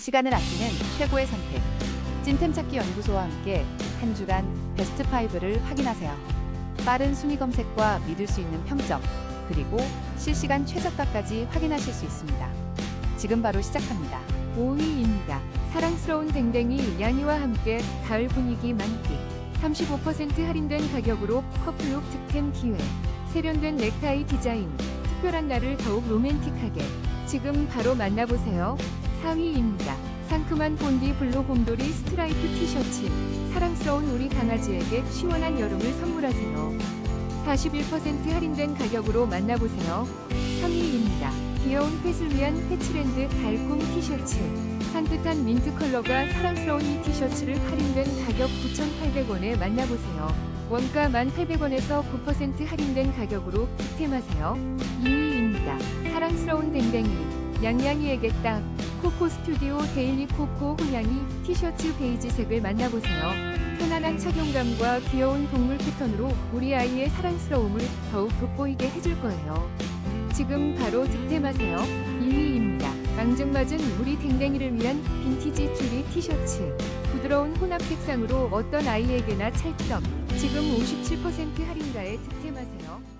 시간을 아끼는 최고의 선택. 찐템 찾기 연구소와 함께 한 주간 베스트 5를 확인하세요. 빠른 순위 검색과 믿을 수 있는 평점, 그리고 실시간 최저가까지 확인하실 수 있습니다. 지금 바로 시작합니다. 5위입니다. 사랑스러운 댕댕이 양이와 함께 가을 분위기 만끽. 35% 할인된 가격으로 커플룩 득템 기회. 세련된 넥타이 디자인. 특별한 날을 더욱 로맨틱하게. 지금 바로 만나보세요. 4위입니다. 상큼한 본디 블루 곰돌이 스트라이프 티셔츠. 사랑스러운 우리 강아지에게 시원한 여름을 선물하세요. 41% 할인된 가격으로 만나보세요. 3위입니다. 귀여운 펫을 위한 페츠랜드 달콤 티셔츠. 산뜻한 민트 컬러가 사랑스러운 이 티셔츠를 할인된 가격 9,800원에 만나보세요. 원가 1,800원에서 9% 할인된 가격으로 득템하세요. 2위입니다. 사랑스러운 댕댕이. 양양이에게 딱. 코코 스튜디오 데일리 코코 호냥이 티셔츠 베이지색을 만나보세요. 편안한 착용감과 귀여운 동물 패턴으로 우리 아이의 사랑스러움을 더욱 돋보이게 해줄 거예요. 지금 바로 득템하세요. 2위입니다. 앙증맞은 우리 댕댕이를 위한 빈티지 튤리 티셔츠. 부드러운 혼합 색상으로 어떤 아이에게나 찰떡. 지금 57% 할인가에 득템하세요.